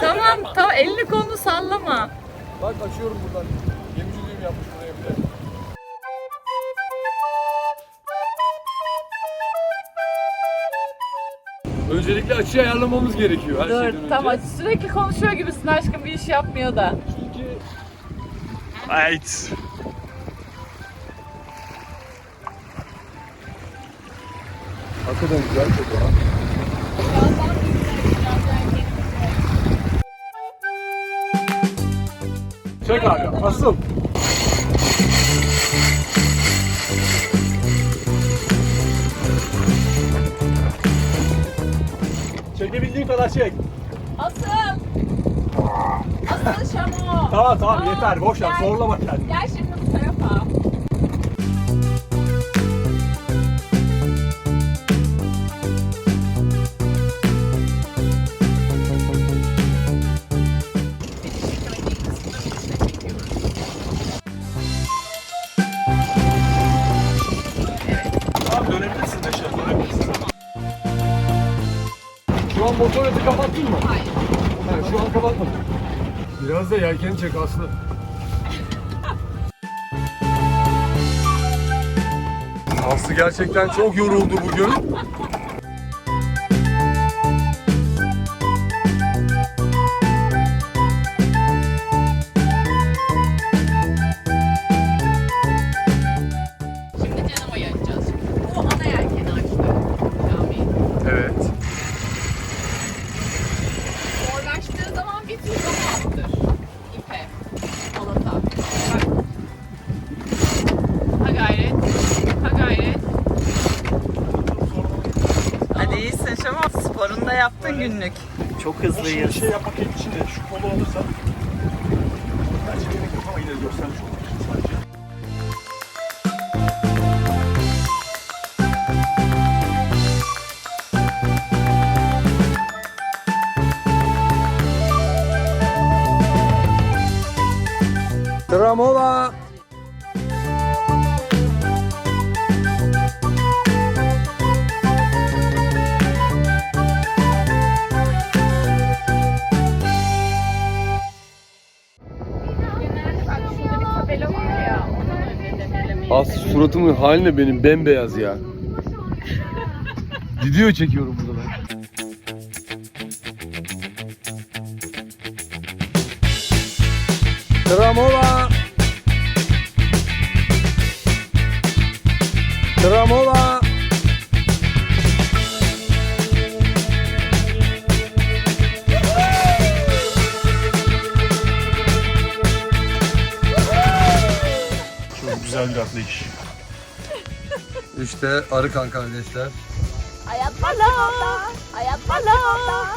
Tamam tamam elini kolunu sallama. Bak açıyorum buradan. Gemiciliğim yapmış buraya bir de. Öncelikle açıyı ayarlamamız gerekiyor her şeyden Dur önce. tamam sürekli konuşuyor gibisin aşkım bir iş yapmıyor da. Çünkü Ait. hakikaten güzel çok ha. Çek abi. Asıl. Çekebildiğin kadar çek. Asıl! Asıl Şamo! Tamam tamam yeter boş ver zorlama kendini. Gel şimdi Şu an motor eti kapattın mı? Hayır. Ha, şu an kapatmadım. Biraz da yelkeni çek Aslı. Aslı gerçekten çok yoruldu bugün. Yaptın günlük. Çok hızlıyız. şey yapmak için de şu kolu alırsan Bence gerek yok ama yine de göstermiş olmak için sadece. Tramola. Aslı suratımın haline benim bembeyaz ya. Video çekiyorum burada ben. Tramola. Tramola. Güzel bir atlayış. İşte Arıkan kardeşler. Hayat bala. Hayat bala.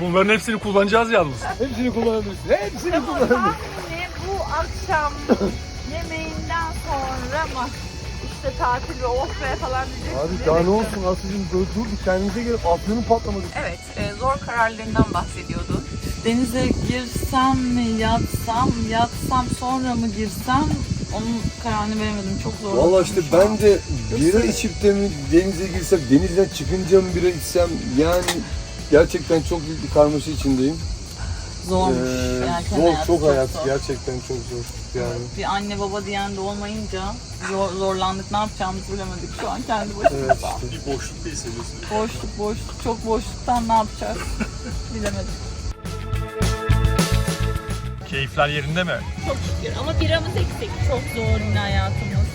Bunların hepsini kullanacağız yalnız. Hepsini kullanabilirsin. Hepsini kullanabilirsin. Anne bu akşam mı? İşte tatil ve oh be falan diyecek. Abi daha ne olsun Aslı'cığım dur, dur bir kendimize gelip aklının patlamadı. Evet, e, zor kararlarından bahsediyordun. Denize girsem mi, yatsam, yatsam sonra mı girsem onun kararını veremedim. Çok zor. Valla işte ben de bira içip de mi denize girsem, denizden çıkınca mı bira içsem yani gerçekten çok büyük bir karmaşa içindeyim. Zormuş. Ee, Erken zor, hayat, çok hayat zor. gerçekten çok zor yani. Bir anne baba diyen de olmayınca zor, zorlandık. Ne yapacağımızı bilemedik şu an kendi başımıza. Evet işte. Bir boşluk da hissediyorsun. Boşluk boşluk çok boşluktan ne yapacağız bilemedik. Keyifler yerinde mi? Çok şükür ama biramız eksik. Çok zor yine hayatımız.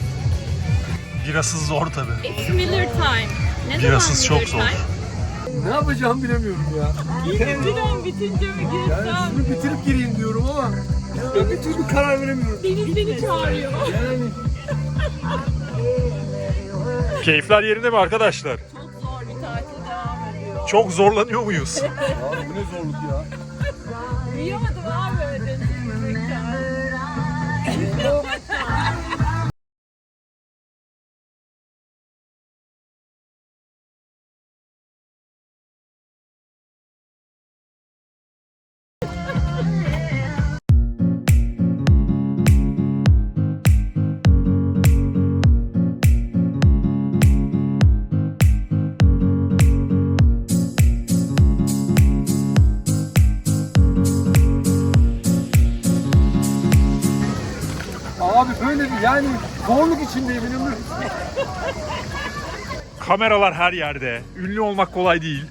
Birasız zor tabi. It's Miller time. Ne Birasız çok zor. Ne yapacağımı bilemiyorum ya. Biram bitince mi Yani girsem? şunu bitirip gireyim diyorum ama ya bir türlü karar veremiyorum. Deniz beni çağırıyor. Yani Keyifler yerinde mi arkadaşlar? Çok zor bir tatil devam ediyor. Çok zorlanıyor muyuz? abi bu ne zorluk ya. Uyuyamadım abi öyle. İçindeyim inanır Kameralar her yerde. Ünlü olmak kolay değil.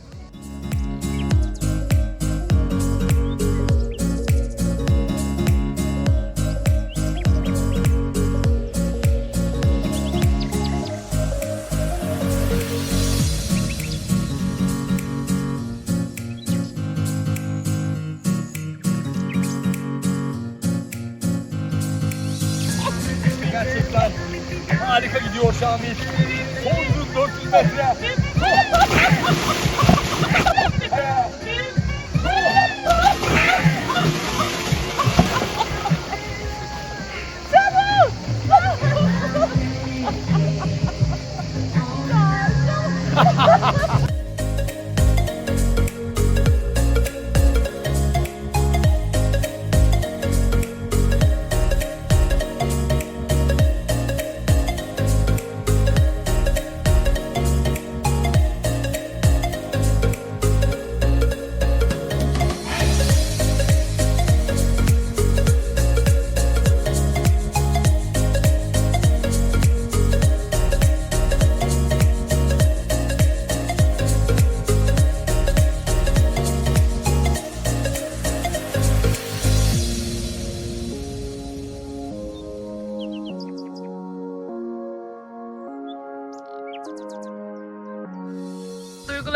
Harika gidiyor Şamil. Son hız 400 metre.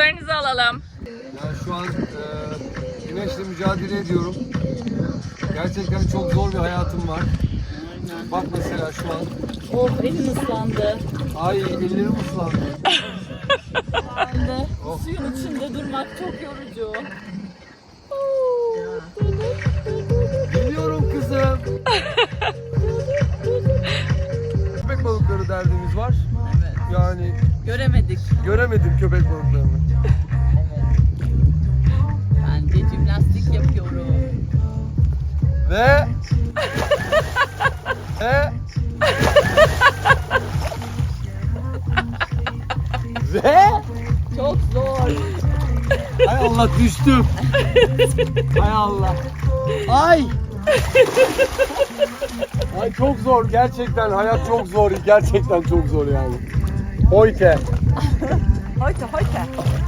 Duygularınızı alalım. Yani şu an e, güneşle mücadele ediyorum. Gerçekten çok zor bir hayatım var. Bak mesela şu an. Oh elim ıslandı. Ay ellerim ıslandı. De Oh. suyun içinde durmak çok yorucu. Biliyorum kızım. köpek balıkları derdimiz var. Yani Göremedik. göremedim köpek balıklarını. Bence jimnastik yapıyorum. Ve ve ve Çok zor. Hay Allah düştüm. Hay Allah. Ay. Ay çok zor gerçekten hayat çok zor gerçekten çok zor yani. Hojkę. Hojkę, hojkę.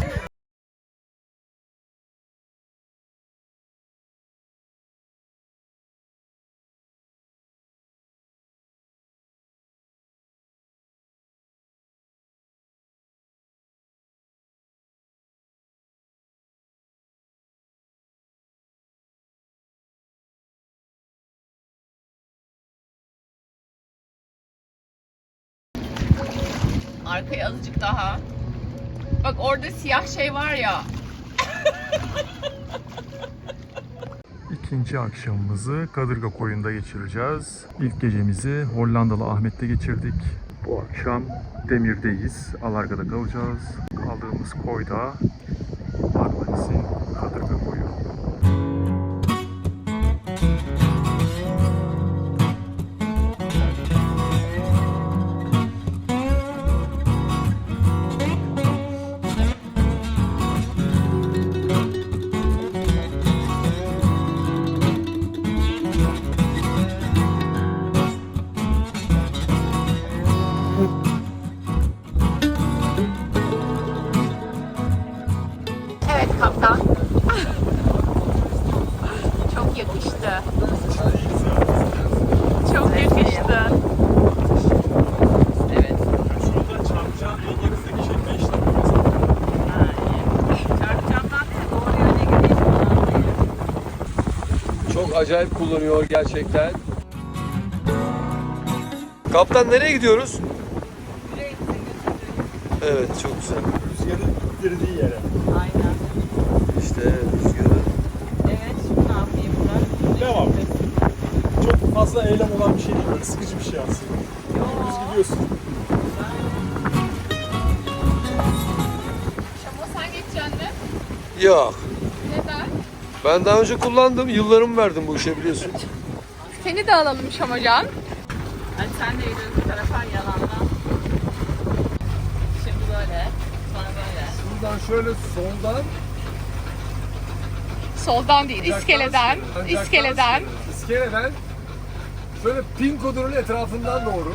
Arkaya azıcık daha. Bak orada siyah şey var ya. İkinci akşamımızı Kadırga Koyu'nda geçireceğiz. İlk gecemizi Hollandalı Ahmet'te geçirdik. Bu akşam Demir'deyiz. Alarga'da kalacağız. Kaldığımız koyda yakıştı. Çok yakıştı. Evet. Şurada çarpacağın denizdeki şekli işte. Çarpacağımdan değil doğru yöne gideyim falan diye. Çok acayip kullanıyor gerçekten. Kaptan nereye gidiyoruz? Evet çok güzel. Rüzgarın ittirdiği yere. Aynen. İşte rüzgarı. Evet şimdi ne yapayım Burak? Devam. Çok fazla eylem olan bir şey değil. Böyle sıkıcı bir şey aslında. Düz gidiyorsun. Şamo sen geçeceksin mi? Yok. Neden? Ben daha önce kullandım. Yıllarımı verdim bu işe biliyorsun. Seni de alalım Şamocan. Hadi sen de yürü bu tarafa yalandan. Şimdi böyle. Sonra böyle. Buradan şöyle soldan. Soldan değil, iskeleden. İskeleden. İskeleden Şöyle pin kodunun etrafından doğru.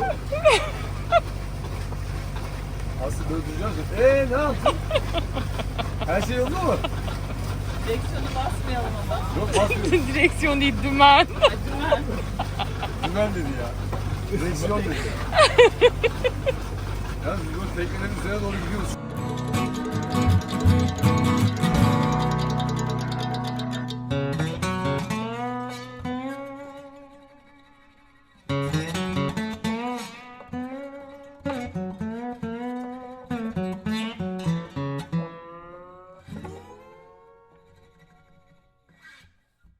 Aslı böyle duracağız. Eee ne yaptın? Her şey yolunda mı? Direksiyonu basmayalım ama. Yok basmıyoruz. Direksiyon değil dümen. Dümen dedi ya. Direksiyon dedi. Yalnız biz bu teknelerin üzerine doğru gidiyoruz.